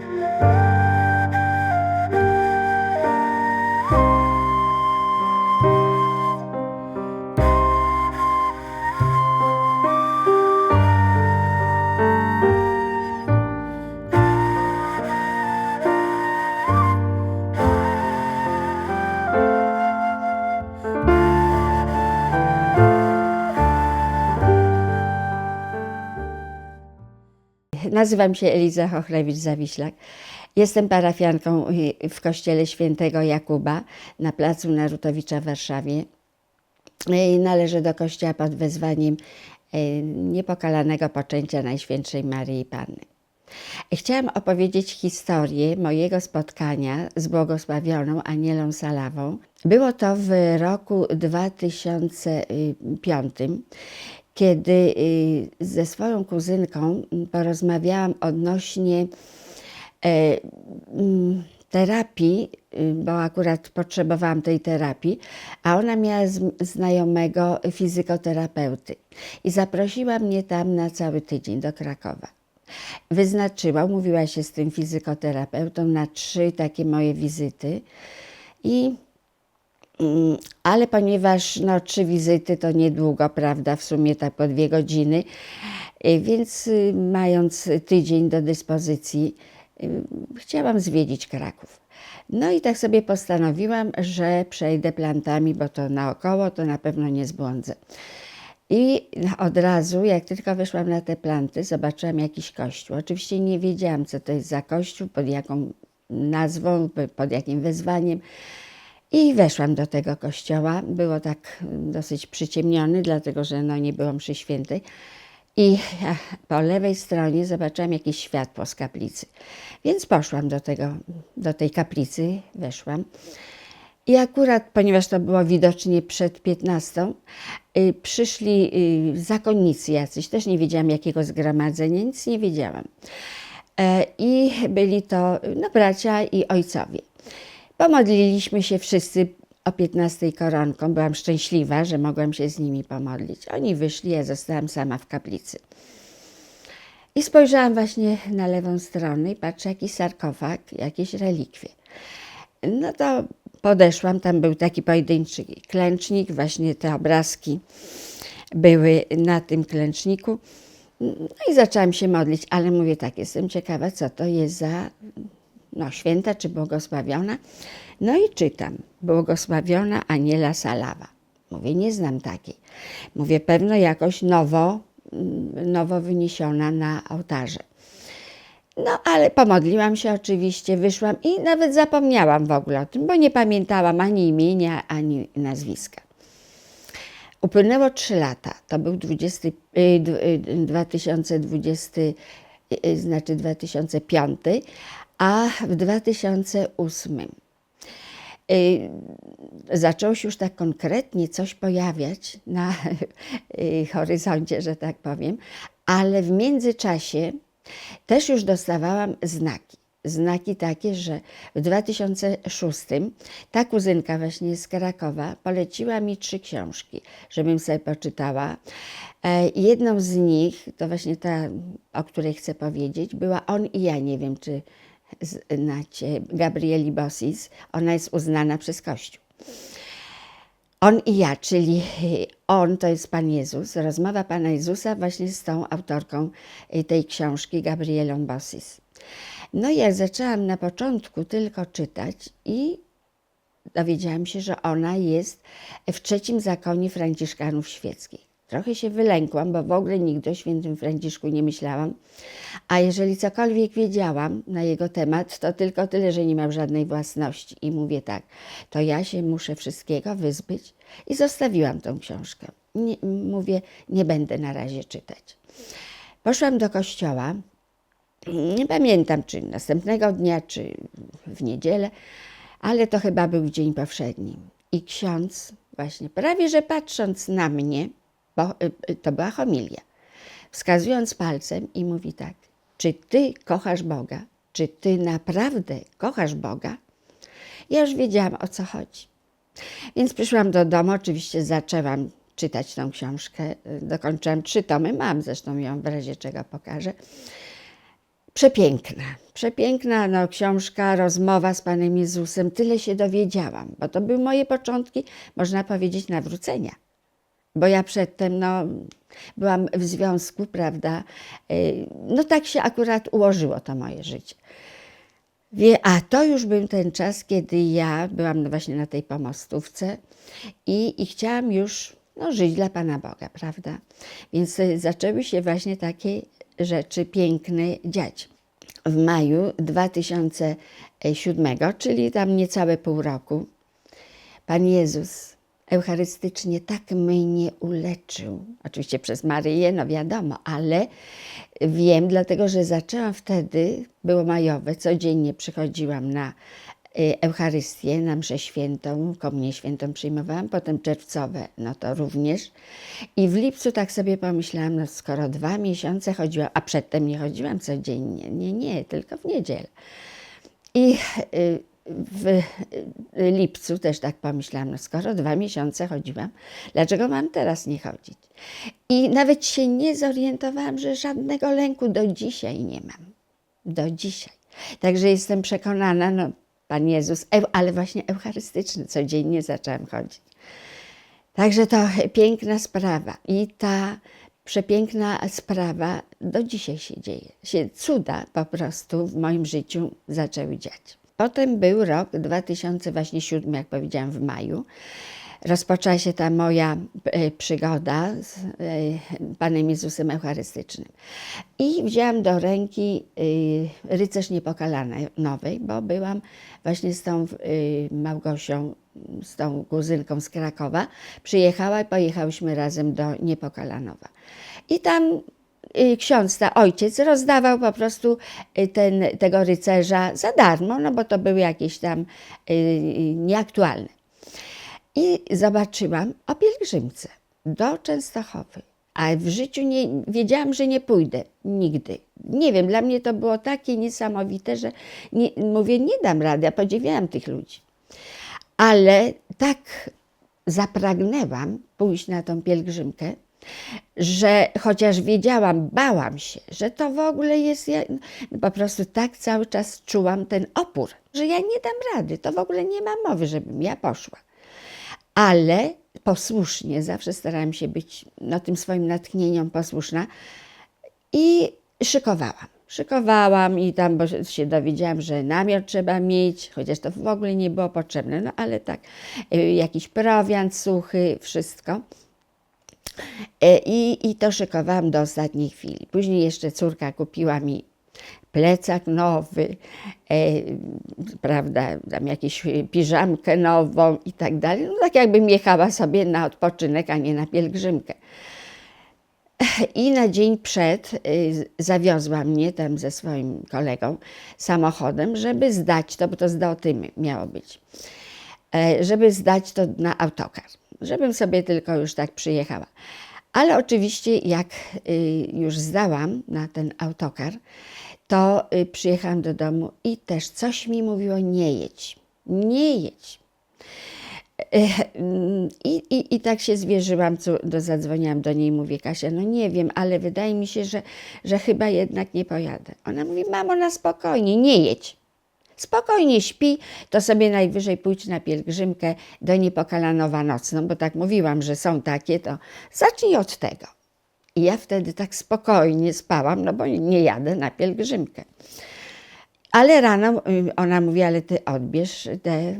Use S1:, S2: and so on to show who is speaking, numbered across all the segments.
S1: Thank you. Nazywam się Eliza Chochlewicz-Zawiślak. Jestem parafianką w kościele świętego Jakuba na placu Narutowicza w Warszawie. Y, Należę do kościoła pod wezwaniem y, niepokalanego poczęcia Najświętszej Maryi Panny. Chciałam opowiedzieć historię mojego spotkania z błogosławioną Anielą Salawą. Było to w roku 2005, kiedy y, ze swoją kuzynką porozmawiałam odnośnie e, mm, terapii, y, bo akurat potrzebowałam tej terapii, a ona miała znajomego fizykoterapeuty i zaprosiła mnie tam na cały tydzień do Krakowa. Wyznaczyła, umówiła się z tym fizykoterapeutą na trzy takie moje wizyty i Mm, ale ponieważ no, trzy wizyty to niedługo, prawda, w sumie tak po dwie godziny, y, więc y, mając tydzień do dyspozycji, y, chciałam zwiedzić Kraków. No i tak sobie postanowiłam, że przejdę plantami, bo to naokoło to na pewno nie zbłądzę. I od razu, jak tylko weszłam na te planty, zobaczyłam jakiś kościół. Oczywiście nie wiedziałam, co to jest za kościół, pod jaką nazwą, pod jakim wezwaniem. I weszłam do tego kościoła. Było tak mm, dosyć przyciemniony, dlatego że no, nie było mszy świętej. I po lewej stronie zobaczyłam jakieś światło z kaplicy. Więc poszłam do, tego, do tej kaplicy, weszłam. I akurat, ponieważ to było widocznie przed 15, y, przyszli y, zakonnicy jacyś, też nie wiedziałam jakiego zgromadzenia, nic nie wiedziałam. E, I byli to no, bracia i ojcowie. Pomodliliśmy się wszyscy o 15 koronką. Byłam szczęśliwa, że mogłam się z nimi pomodlić. Oni wyszli, ja zostałam sama w kaplicy. I spojrzałam właśnie na lewą stronę i patrzę, jakiś sarkofag, jakieś relikwie. No to podeszłam, tam był taki pojedynczy klęcznik, właśnie te obrazki były na tym klęczniku. No i zaczęłam się modlić, ale mówię tak, jestem ciekawa, co to jest za no, święta czy błogosławiona. No i czytam, błogosławiona Aniela Salawa. Mówię, nie znam takiej. Mówię, pewno jakoś nowo, mm, nowo wyniesiona na ołtarze. No, ale pomodliłam się oczywiście, wyszłam i nawet zapomniałam w ogóle o tym, bo nie pamiętałam ani imienia, ani nazwiska. Upłynęło 3 lata, to był 20, y, d- y, 2020, y, y, znaczy 2005, a w 2008 y, zaczęło się już tak konkretnie coś pojawiać na y, horyzoncie, że tak powiem, ale w międzyczasie też już dostawałam znaki. Znaki takie, że w 2006 ta kuzynka właśnie z Krakowa poleciła mi trzy książki, żebym sobie poczytała. E, Jedną z nich, to właśnie ta, o której chcę powiedzieć, była On i ja. Nie wiem, czy znacie Gabrieli Bossis. Ona jest uznana przez Kościół. On i ja, czyli on to jest Pan Jezus, rozmowa Pana Jezusa właśnie z tą autorką y, tej książki, Gabrielą Bossis. No i ja zaczęłam na początku tylko czytać i dowiedziałam się, że ona jest w trzecim zakonie Franciszkanów Świeckich. Trochę się wylękłam, bo w ogóle nigdy o świętym Franciszku nie myślałam. A jeżeli cokolwiek wiedziałam na jego temat, to tylko tyle, że nie miał żadnej własności. I mówię tak, to ja się muszę wszystkiego wyzbyć. I zostawiłam tą książkę. Nie, mówię, nie będę na razie czytać. Poszłam do kościoła. Nie pamiętam, czy następnego dnia, czy w niedzielę, ale to chyba był dzień powszedni. I ksiądz, właśnie prawie że patrząc na mnie, bo y, y, to była homilia, wskazując palcem i mówi tak: Czy ty kochasz Boga? Czy ty naprawdę kochasz Boga? Ja już wiedziałam o co chodzi. Więc przyszłam do domu, oczywiście zaczęłam czytać tą książkę. y, Dokończyłam trzy tomy, mam zresztą ją w razie czego pokażę. Przepiękna, przepiękna no, książka, rozmowa z Panem Jezusem. Tyle się dowiedziałam, bo to były moje początki, można powiedzieć, nawrócenia. Bo ja przedtem no, byłam w związku, prawda? Y, No tak się akurat ułożyło to moje życie. A to już był ten czas, kiedy ja byłam właśnie na tej pomostówce i, i chciałam już no, żyć dla Pana Boga, prawda? Więc y, zaczęły się właśnie takie rzeczy piękne dziać. W maju 2007, czyli tam niecałe pół roku, Pan Jezus eucharystycznie tak mnie uleczył. Oczywiście przez Maryję, no wiadomo, ale wiem, dlatego że zaczęłam wtedy, było majowe, codziennie przychodziłam na y, Eucharystię, na mszę świętą, komunię świętą przyjmowałam, potem czerwcowe, no to również. I w lipcu tak sobie pomyślałam, no skoro dwa miesiące chodziłam, a przedtem nie chodziłam codziennie, nie, nie, tylko w niedzielę. I y, w y, lipcu też tak pomyślałam, no skoro dwa miesiące chodziłam, dlaczego mam teraz nie chodzić? I nawet się nie zorientowałam, że żadnego lęku do dzisiaj nie mam. Do dzisiaj. Także jestem przekonana, no Pan Jezus, ale właśnie eucharystyczny, codziennie zaczęłam chodzić. Także to piękna sprawa i ta przepiękna sprawa do dzisiaj się dzieje. Się cuda po prostu w moim życiu zaczęły dziać. Potem był rok 2007, jak powiedziałam, w maju. Rozpoczęła się ta moja e, przygoda z e, Panem Jezusem Eucharystycznym. I wzięłam do ręki e, Rycerz Niepokalanej nowej, bo byłam właśnie z tą Małgosią, z tą kuzynką z Krakowa. Przyjechała i pojechałyśmy razem do Niepokalanowa. I tam ksiądz, ta ojciec, rozdawał po prostu y, ten, tego rycerza za darmo, no bo to były jakieś tam y, y, nieaktualne. I zobaczyłam o pielgrzymce do Częstochowy. A w życiu nie, wiedziałam, że nie pójdę nigdy. Nie wiem, dla mnie to było takie niesamowite, że nie, mówię, nie dam rady. Ja podziwiałam tych ludzi. Ale tak zapragnęłam pójść na tą pielgrzymkę, że chociaż wiedziałam, bałam się, że to w ogóle jest, ja, no po prostu tak cały czas czułam ten opór, że ja nie dam rady, to w ogóle nie ma mowy, żebym ja poszła. Ale posłusznie, zawsze starałam się być no, tym swoim natchnieniom posłuszna i szykowałam. Szykowałam i tam bo się dowiedziałam, że namiot trzeba mieć, chociaż to w ogóle nie było potrzebne, no ale tak, y, jakiś prowiant suchy, wszystko. E, I, I to szykowałam do ostatniej chwili. Później jeszcze córka kupiła mi plecak nowy, e, prawda, tam jakąś piżamkę nową i tak dalej. No tak jakbym jechała sobie na odpoczynek, a nie na pielgrzymkę. I na dzień przed y, zawiozła mnie tam ze swoim kolegą samochodem, żeby zdać to, bo to z Dotymy miało być, e, żeby zdać to na autokar, żebym sobie tylko już tak przyjechała. Ale oczywiście jak y, już zdałam na ten autokar, to y, przyjechałam do domu i też coś mi mówiło, nie jedź, nie jedź. I, i, I tak się zwierzyłam, co, do, zadzwoniłam do niej, mówię, Kasia, no nie wiem, ale wydaje mi się, że, że chyba jednak nie pojadę. Ona mówi, mamo, na spokojnie, nie jedź. Spokojnie śpi, to sobie najwyżej pójdź na pielgrzymkę do Niepokalanowa nocną, bo tak mówiłam, że są takie, to zacznij od tego. I ja wtedy tak spokojnie spałam, no bo nie jadę na pielgrzymkę. Ale rano y, ona mówi, ale ty odbierz te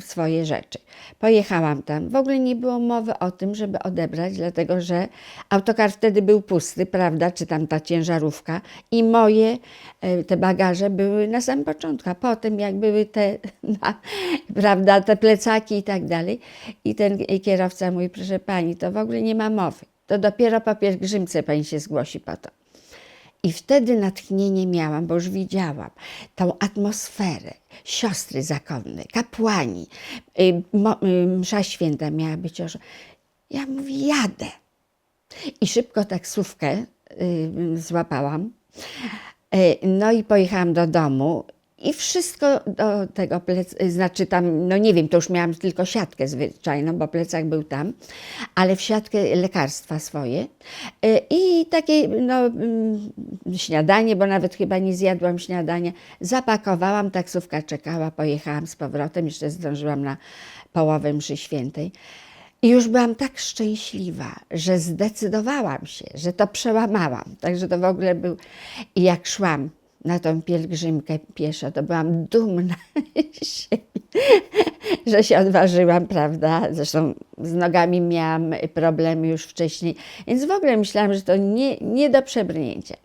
S1: swoje rzeczy. Pojechałam tam. W ogóle nie było mowy o tym, żeby odebrać, dlatego że autokar wtedy był pusty, prawda, czy tam ta ciężarówka i moje e, te bagaże były na samym początku, a potem jak były te, na, prawda, te plecaki i tak dalej. I ten kierowca mówi, proszę pani, to w ogóle nie ma mowy. To dopiero po pielgrzymce pani się zgłosi po to. I wtedy natchnienie miałam, bo już widziałam tą atmosferę. Siostry zakonne, kapłani, y, y, msza święta miała być. o- Ja mówię, jadę. I szybko taksówkę y, złapałam. No i pojechałam do domu I wszystko do tego pleca, znaczy tam, no nie wiem, to już miałam tylko siatkę zwyczajną, bo plecak był tam, ale w siatkę lekarstwa swoje. Y, I takie, no, mm, śniadanie, bo nawet chyba nie zjadłam śniadania. Zapakowałam, taksówka czekała, pojechałam z powrotem, jeszcze zdążyłam na połowę mszy świętej. I już byłam tak szczęśliwa, że zdecydowałam się, że to przełamałam. Także to w ogóle był. I jak szłam na tą pielgrzymkę pieszo, to byłam dumna że się odważyłam, prawda? Zresztą z nogami miałam problemy już wcześniej, więc w ogóle myślałam, że to nie, nie do przebrnięcia.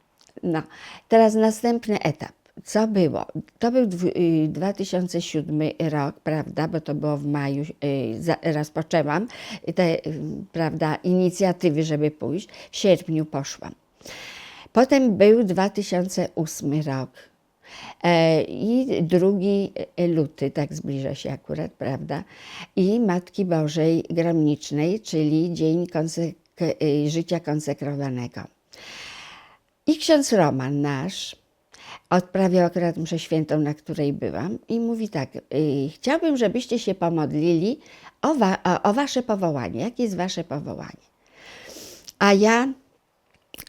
S1: No, teraz następny etap. Co było? To był dwu- y, 2007 rok, prawda, bo to było w maju, y, rozpoczęłam te, y, prawda, inicjatywy, żeby pójść. W sierpniu poszłam. Potem był 2008 rok e, i drugi luty, tak zbliża się akurat, prawda, i Matki Bożej Gromnicznej, czyli Dzień y, Życia Konsekrowanego. I ksiądz Roman nasz odprawiał akurat mszę świętą, na której byłam i mówi tak, chciałbym, żebyście się pomodlili o, wa- o wasze powołanie. Jakie jest wasze powołanie? A ja,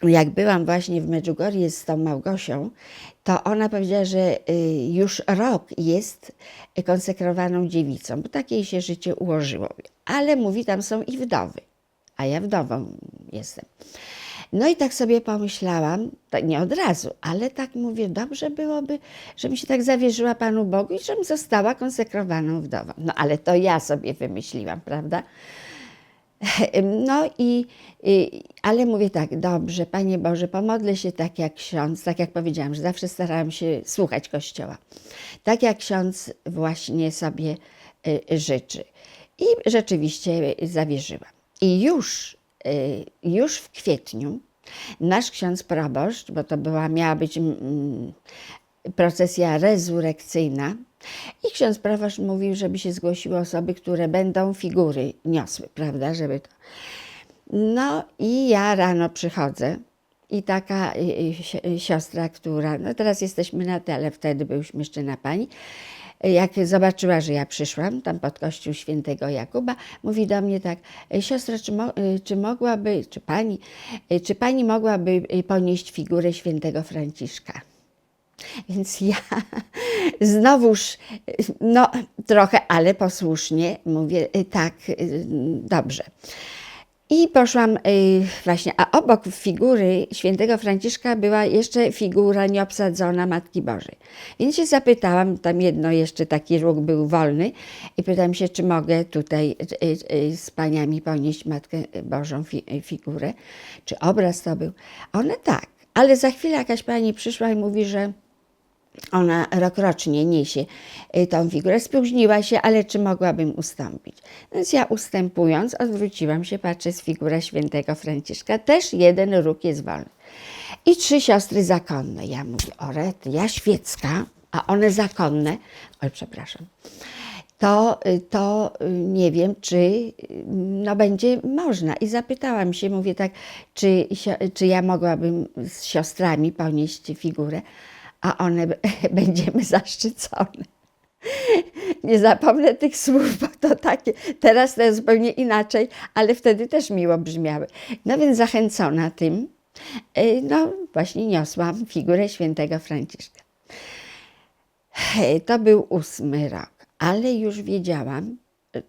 S1: jak byłam właśnie w Medjugorje z tą Małgosią, to ona powiedziała, że y, już rok jest konsekrowaną dziewicą, bo takie jej się życie ułożyło. Ale mówi, tam są i wdowy, a ja wdową jestem. No i tak sobie pomyślałam, tak nie od razu, ale tak mówię, dobrze byłoby, żebym się tak zawierzyła Panu Bogu i żebym została konsekrowaną wdową. No ale to ja sobie wymyśliłam, prawda? No i, i, ale mówię tak, dobrze, Panie Boże, pomodlę się tak jak ksiądz, tak jak powiedziałam, że zawsze starałam się słuchać Kościoła. Tak jak ksiądz właśnie sobie y, życzy. I rzeczywiście zawierzyłam. I już, y, już w kwietniu nasz ksiądz proboszcz, bo to była, miała być mm, procesja rezurekcyjna, i ksiądz proboszcz mówił, żeby się zgłosiły osoby, które będą figury niosły, prawda, żeby to. No i ja rano przychodzę i taka si- siostra, która, no teraz jesteśmy na te, ale wtedy byliśmy jeszcze na pani, jak zobaczyła, że ja przyszłam tam pod kościół świętego Jakuba, mówi do mnie tak, siostra, czy, mo, czy mogłaby, czy pani, czy pani mogłaby ponieść figurę świętego Franciszka? Więc ja znowuż, no trochę, ale posłusznie mówię, y, tak, y, dobrze. I poszłam y, właśnie, a obok figury świętego Franciszka była jeszcze figura nieobsadzona Matki Bożej. Więc się zapytałam, tam jedno jeszcze taki róg był wolny i pytałam się, czy mogę tutaj z paniami ponieść Matkę Bożą fi, figurę, czy obraz to był. One tak, ale za chwilę jakaś pani przyszła i mówi, że ona rokrocznie niesie y, tą figurę. Spóźniła się, ale czy mogłabym ustąpić? Więc ja ustępując, odwróciłam się, patrzę z figura świętego Franciszka. Też jeden róg jest wolny. I trzy siostry zakonne. Ja mówię, o rety, ja świecka, a one zakonne. Oj, przepraszam. To, y, to y, nie wiem, czy no, będzie można. I zapytałam się, mówię tak, czy, czy ja mogłabym z siostrami ponieść figurę, a one będziemy zaszczycone. Nie zapomnę tych słów, bo to takie, teraz to jest zupełnie inaczej, ale wtedy też miło brzmiały. No więc zachęcona tym, y, no właśnie niosłam figurę świętego Franciszka. To był ósmy rok, ale już wiedziałam,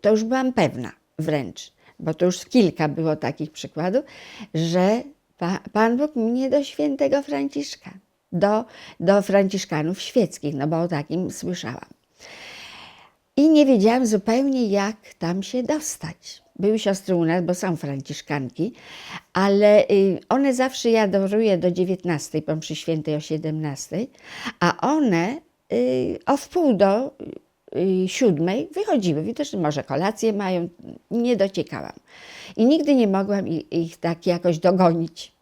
S1: to już byłam pewna wręcz, bo to już kilka było takich przykładów, że pa, Pan Bóg mnie do świętego Franciszka, do, do Franciszkanów świeckich, no bo o takim słyszałam. I nie wiedziałam zupełnie, jak tam się dostać. Były siostry u nas, bo są franciszkanki, ale y, one zawsze ja adoruję do 19, po mszy świętej o 17, a one y, o wpół do y, siódmej wychodziły. Widocznie może kolację mają, nie dociekałam. I nigdy nie mogłam ich tak jakoś dogonić.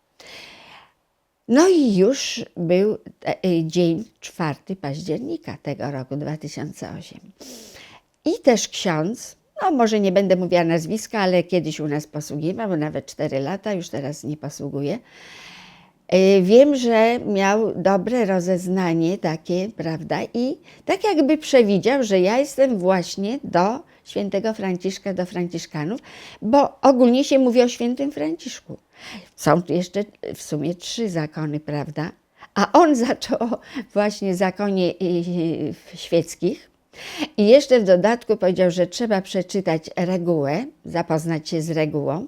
S1: No i już był e, e, dzień 4 października tego roku 2008. I też ksiądz, no może nie będę mówiła nazwiska, ale kiedyś u nas posługiwał, nawet 4 lata, już teraz nie posługuje. Y, Wiem, że miał dobre rozeznanie takie, prawda, i tak jakby przewidział, że ja jestem właśnie do świętego Franciszka, do Franciszkanów, bo ogólnie się mówi o świętym Franciszku. Są tu jeszcze w sumie trzy zakony, prawda? A on zaczął właśnie zakonie y, y, świeckich. I jeszcze w dodatku powiedział, że trzeba przeczytać regułę, zapoznać się z regułą.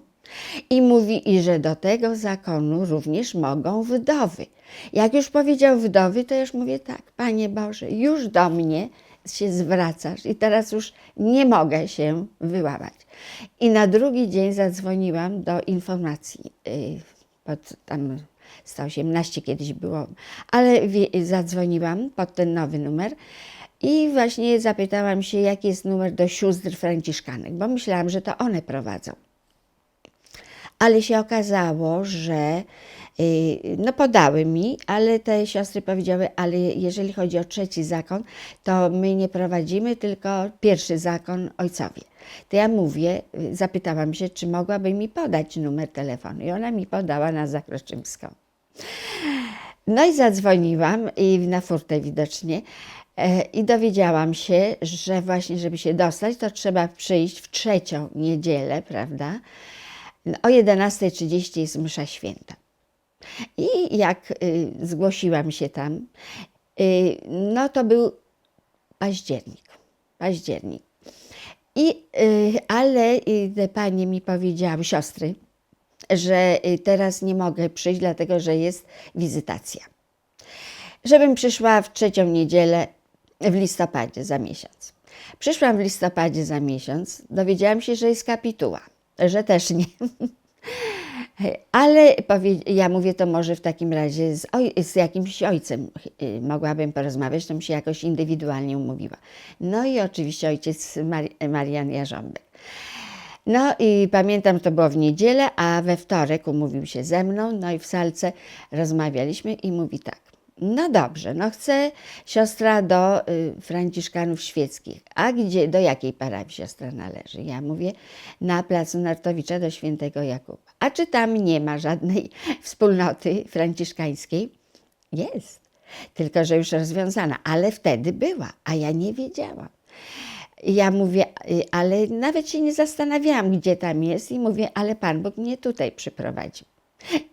S1: I mówi, i że do tego zakonu również mogą wdowy. Jak już powiedział wdowy, to już mówię tak, Panie Boże, już do mnie się zwracasz i teraz już nie mogę się wyłamać. I na drugi dzień zadzwoniłam do informacji, yy, pod tam 118 kiedyś było, ale zadzwoniłam pod ten nowy numer i właśnie zapytałam się, jaki jest numer do sióstr franciszkanek, bo myślałam, że to one prowadzą. Ale się okazało, że y, no podały mi, ale te siostry powiedziały, ale jeżeli chodzi o trzeci zakon, to my nie prowadzimy, tylko pierwszy zakon ojcowie. To ja mówię, zapytałam się, czy mogłaby mi podać numer telefonu i ona mi podała na Zakroczymską. No i zadzwoniłam i na furtę widocznie e, i dowiedziałam się, że właśnie, żeby się dostać, to trzeba przyjść w trzecią niedzielę, prawda? O 11.30 jest msza święta. I jak y, zgłosiłam się tam, y, no to był październik. Październik. I, y, ale y, te panie mi powiedziały, siostry, że y, teraz nie mogę przyjść, dlatego że jest wizytacja. Żebym przyszła w trzecią niedzielę w listopadzie za miesiąc. Przyszłam w listopadzie za miesiąc, dowiedziałam się, że jest kapituła, że też nie. Ale ja mówię, to może w takim razie z, z jakimś ojcem y, mogłabym porozmawiać, to mi się jakoś indywidualnie umówiła. No i oczywiście ojciec Mar- Marian Jarząbek. No i pamiętam, to było w niedzielę, a we wtorek umówił się ze mną, no i w salce rozmawialiśmy i mówi tak. No dobrze, no chcę siostra do y, Franciszkanów Świeckich. A gdzie, do jakiej parafii siostra należy? Ja mówię, na placu Nartowicza do świętego Jakuba. A czy tam nie ma żadnej wspólnoty franciszkańskiej? Jest, tylko że już rozwiązana, ale wtedy była, a ja nie wiedziałam. Ja mówię, y, ale nawet się nie zastanawiałam, gdzie tam jest, i mówię, ale Pan Bóg mnie tutaj przyprowadził.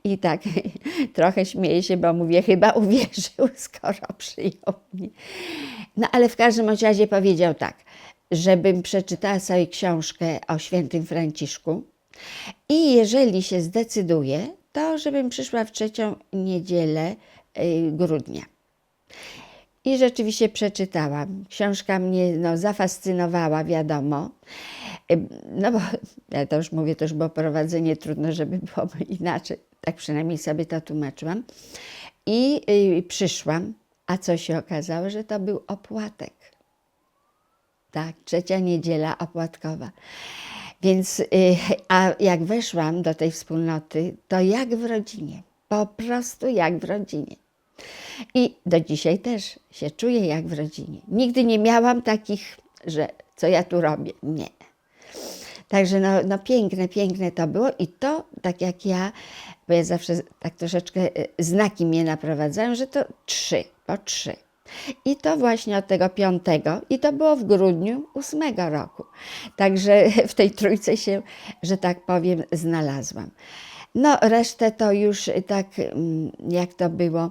S1: I tak trochę śmieję się, bo mówię, chyba uwierzył, skoro przyjął mnie. No ale w każdym razie powiedział tak, żebym przeczytała sobie książkę o świętym Franciszku i jeżeli się zdecyduje, to żebym przyszła w trzecią niedzielę y, grudnia. I rzeczywiście przeczytałam. Książka mnie no, zafascynowała, wiadomo. No bo ja to już mówię, już było prowadzenie, trudno, żeby było inaczej. Tak przynajmniej sobie to tłumaczyłam. I y, przyszłam, a co się okazało, że to był opłatek. Tak, trzecia niedziela opłatkowa. Więc, y, a jak weszłam do tej wspólnoty, to jak w rodzinie. Po prostu jak w rodzinie. I do dzisiaj też się czuję jak w rodzinie. Nigdy nie miałam takich, że co ja tu robię. Nie. Także no, no piękne, piękne to było i to tak jak ja, bo ja zawsze tak troszeczkę y, znaki mnie naprowadzają, że to trzy, po trzy. I to właśnie od tego piątego, i to było w grudniu ósmego roku. Także w tej trójce się, że tak powiem, znalazłam. No, resztę to już tak, mm, jak to było,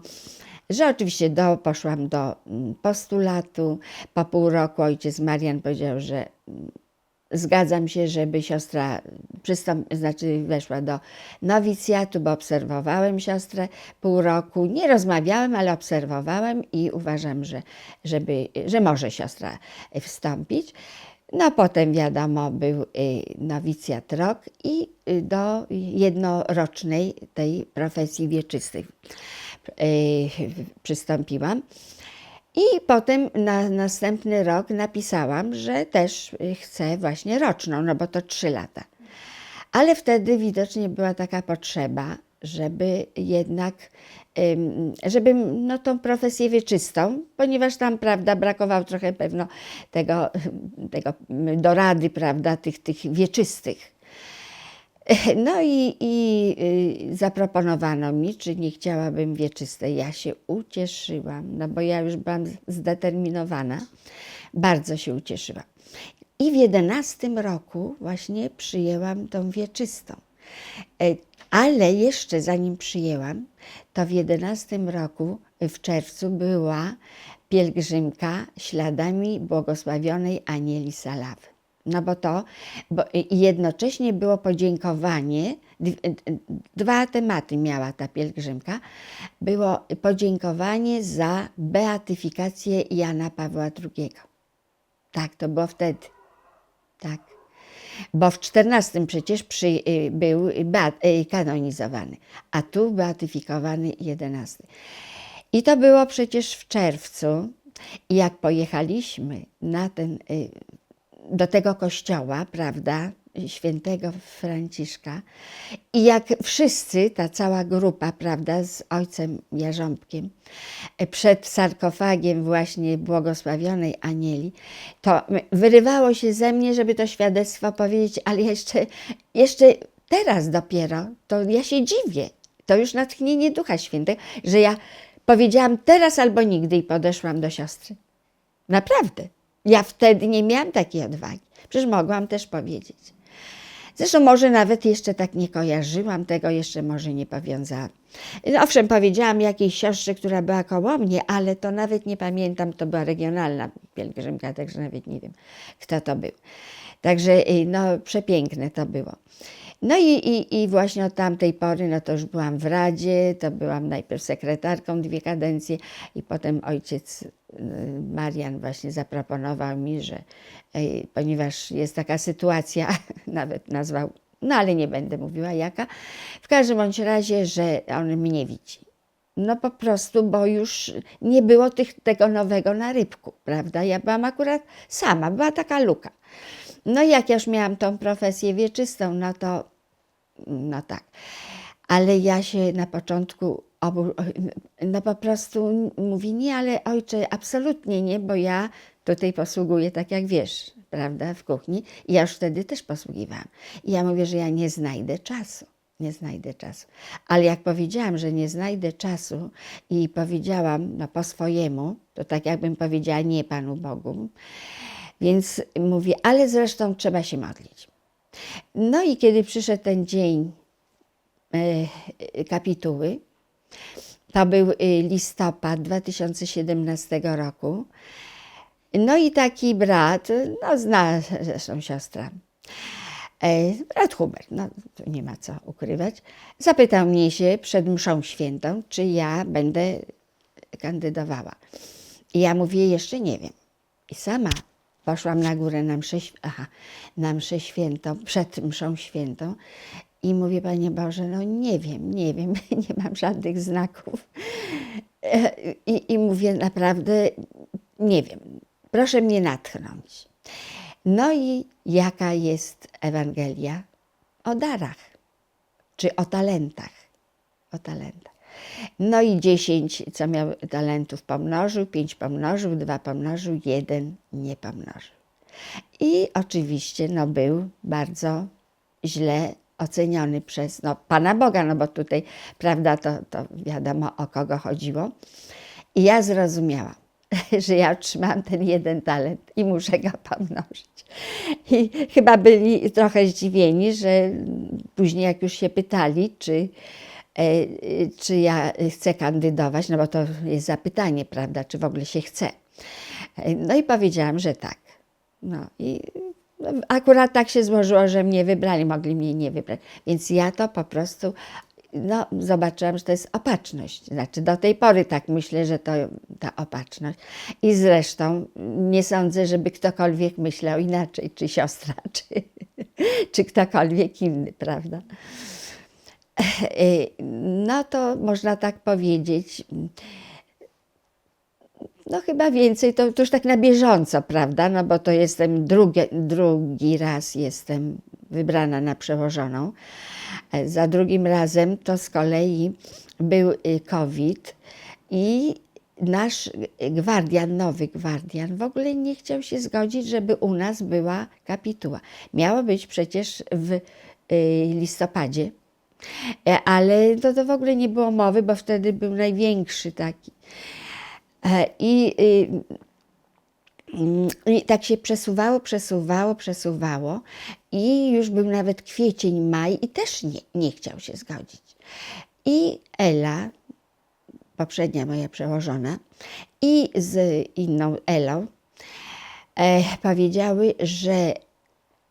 S1: że oczywiście do, poszłam do mm, postulatu. Po pół roku ojciec Marian powiedział, że mm, zgadzam się, żeby siostra przystąp, znaczy weszła do nowicjatu, bo obserwowałem siostrę pół roku. Nie rozmawiałem, ale obserwowałem i uważam, że, żeby, że może siostra wstąpić. No potem wiadomo był y, nowicjat rok i y, do jednorocznej tej profesji wieczystej y, przystąpiłam. I potem na następny rok napisałam, że też chcę właśnie roczną, no bo to trzy lata. Ale wtedy widocznie była taka potrzeba, żeby jednak, ym, żebym no, tą profesję wieczystą, ponieważ tam, prawda, brakowało trochę pewno tego, tego dorady, prawda, tych, tych wieczystych. No i, i y, zaproponowano mi, czy nie chciałabym wieczystej. Ja się ucieszyłam, no bo ja już byłam zdeterminowana. Bardzo się ucieszyłam. I w jedenastym roku właśnie przyjęłam tą wieczystą. E, Ale jeszcze zanim przyjęłam, to w jedenastym roku, w czerwcu, była pielgrzymka śladami błogosławionej Anieli Salawy. No bo to, bo jednocześnie było podziękowanie, dwa tematy miała ta pielgrzymka. Było podziękowanie za beatyfikację Jana Pawła II. Tak, to było wtedy. Tak. Bo w XIV przecież przy, y, był y, kanonizowany, a tu beatyfikowany XI. I to było przecież w czerwcu. I jak pojechaliśmy na ten, y, do tego kościoła, prawda, świętego Franciszka, i jak wszyscy, ta cała grupa, prawda, z ojcem Jarząbkiem, e, przed sarkofagiem właśnie błogosławionej Anieli, to wyrywało się ze mnie, żeby to świadectwo powiedzieć, ale jeszcze, jeszcze teraz dopiero, to ja się dziwię, to już natchnienie Ducha Świętego, że ja powiedziałam teraz albo nigdy i podeszłam do siostry. Naprawdę. Ja wtedy nie miałam takiej odwagi. Przecież mogłam też powiedzieć. Zresztą może nawet jeszcze tak nie kojarzyłam tego, jeszcze może nie powiązałam. No, Owszem, powiedziałam jakiejś siostrze, która była koło mnie, ale to nawet nie pamiętam, to była regionalna pielgrzymka, także nawet nie wiem, kto to był. Także y, no, przepiękne to było. No i, i, i właśnie od tamtej pory, no to już byłam w Radzie, to byłam najpierw sekretarką dwie kadencje i potem ojciec y, Marian właśnie zaproponował mi, że y, ponieważ jest taka sytuacja, nawet nazwał, no ale nie będę mówiła jaka, w każdym bądź razie, że on mnie widzi. No po prostu, bo już nie było tych, tego nowego na rybku, prawda? Ja byłam akurat sama, była taka luka. No jak ja już miałam tą profesję wieczystą, no to no tak. Ale ja się na początku obu, no po prostu mówi nie, ale ojcze, absolutnie nie, bo ja tutaj posługuję tak jak wiesz, prawda, w kuchni. I ja już wtedy też posługiwałam. I ja mówię, że ja nie znajdę czasu. Nie znajdę czasu. Ale jak powiedziałam, że nie znajdę czasu i powiedziałam no, po swojemu, to tak jakbym powiedziała nie Panu Bogu, więc mówię, ale zresztą trzeba się modlić. No i kiedy przyszedł ten dzień e, kapituły, to był e, listopad 2017 roku. No i taki brat, no zna zresztą siostra, e, brat Hubert, no tu nie ma co ukrywać, zapytał mnie się przed mszą świętą, czy ja będę kandydowała. I ja mówię, jeszcze nie wiem. I sama poszłam na górę na mszę, aha, na mszę świętą, przed mszą świętą i mówię, Panie Boże, no nie wiem, nie wiem, nie mam żadnych znaków. E, I, I mówię, naprawdę nie wiem, proszę mnie natchnąć. No i jaka jest Ewangelia? O darach, czy o talentach. O talentach. No i dziesięć, co miał talentów, pomnożył, pięć pomnożył, dwa pomnożył, jeden nie pomnożył. I oczywiście no, był bardzo źle oceniony przez no, Pana Boga, no bo tutaj, prawda, to, to wiadomo o kogo chodziło. I ja zrozumiałam, że ja otrzymałam ten jeden talent i muszę go pomnożyć. I chyba byli trochę zdziwieni, że później jak już się pytali, czy, czy ja chcę kandydować, no bo to jest zapytanie, prawda, czy w ogóle się chce. E, No i powiedziałam, że tak. No i akurat tak się złożyło, że mnie wybrali, mogli mnie nie wybrać. Więc ja to po prostu no, zobaczyłam, że to jest opatrzność. Znaczy do tej pory tak myślę, że to ta opatrzność. I zresztą nie sądzę, żeby ktokolwiek myślał inaczej, czy siostra, czy, czy ktokolwiek inny, prawda? No to można tak powiedzieć. No chyba więcej, to, to już tak na bieżąco, prawda? No bo to jestem drugi, drugi raz jestem wybrana na przełożoną. E, Za drugim razem to z kolei był y, COVID i nasz gwardian, nowy gwardian w ogóle nie chciał się zgodzić, żeby u nas była kapituła. Miało być przecież w y, listopadzie. E, Ale to, to w ogóle nie było mowy, bo wtedy był największy taki. E, I, y, mm, I tak się przesuwało, przesuwało, przesuwało. I już był nawet kwiecień, maj i też nie, nie chciał się zgodzić. I Ela, poprzednia moja przełożona, i z inną Elą e, powiedziały, że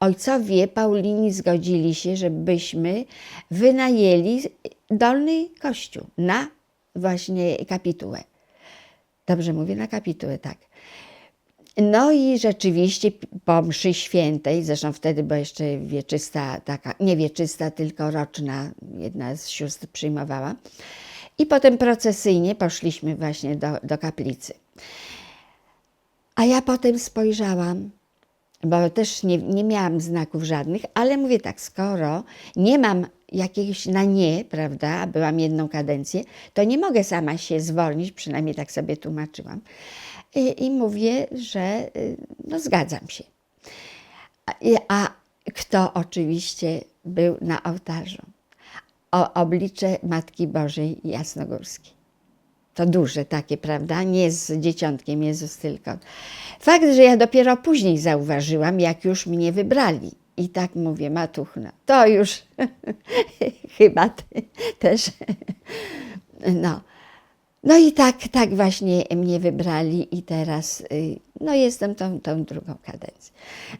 S1: ojcowie Paulini zgodzili się, żebyśmy wynajęli dolny kościół na właśnie kapitułę. Dobrze mówię, na kapitułę, tak. No i rzeczywiście po mszy świętej, zresztą wtedy była jeszcze wieczysta, taka, nie wieczysta, tylko roczna, jedna z sióstr przyjmowała. I potem procesyjnie poszliśmy właśnie do, do kaplicy. A ja potem spojrzałam, bo też nie, nie miałam znaków żadnych, ale mówię tak, skoro nie mam jakiegoś na nie, prawda, byłam jedną kadencję, to nie mogę sama się zwolnić, przynajmniej tak sobie tłumaczyłam. I, i mówię, że y, no, zgadzam się. A, a kto oczywiście był na ołtarzu? O oblicze Matki Bożej Jasnogórskiej. To duże takie, prawda? Nie z dzieciątkiem Jezus tylko. Fakt, że ja dopiero później zauważyłam, jak już mnie wybrali. I tak mówię, Matuchno, to już chyba ty też. No. No i tak, tak właśnie mnie wybrali i teraz y, no jestem tą, tą drugą kadencję.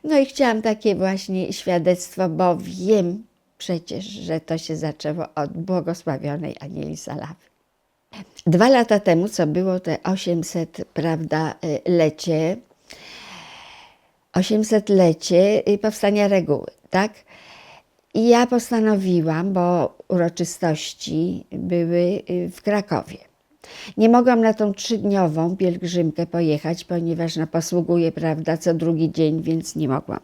S1: No i chciałam takie właśnie świadectwo, bo wiem przecież, że to się zaczęło od błogosławionej Anieli Salawy. Dwa lata temu, co było te 800, prawda, y, lecie, 800-lecie y, powstania reguły, tak? I ja postanowiłam, bo uroczystości były y, w Krakowie. Nie mogłam na tą trzydniową pielgrzymkę pojechać, ponieważ no, posługuję, prawda, co drugi dzień, więc nie mogłam.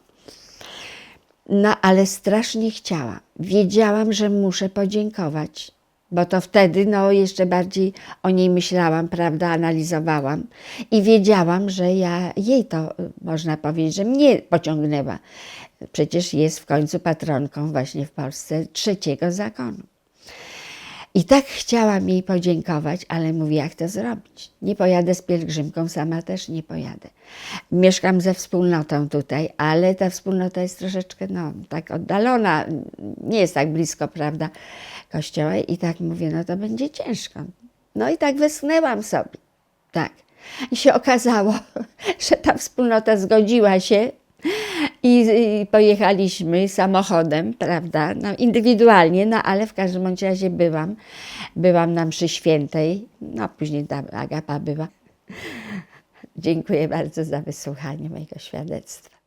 S1: No, ale strasznie chciałam. Wiedziałam, że muszę podziękować, bo to wtedy no, jeszcze bardziej o niej myślałam, prawda, analizowałam i wiedziałam, że ja jej to, y, można powiedzieć, że mnie pociągnęła. Przecież jest w końcu patronką właśnie w Polsce trzeciego zakonu. I tak chciałam jej podziękować, ale mówię, jak to zrobić? Nie pojadę z pielgrzymką, sama też nie pojadę. Mieszkam ze wspólnotą tutaj, ale ta wspólnota jest troszeczkę, no, tak oddalona, nie jest tak blisko, prawda, kościoła. I tak mówię, no to będzie ciężko. No i tak westchnęłam sobie, tak. I się okazało, że ta wspólnota zgodziła się i, I pojechaliśmy samochodem, prawda, no, indywidualnie, no ale w każdym bądź razie byłam, byłam na mszy świętej, no później ta Agapa była. Dziękuję bardzo za wysłuchanie mojego świadectwa.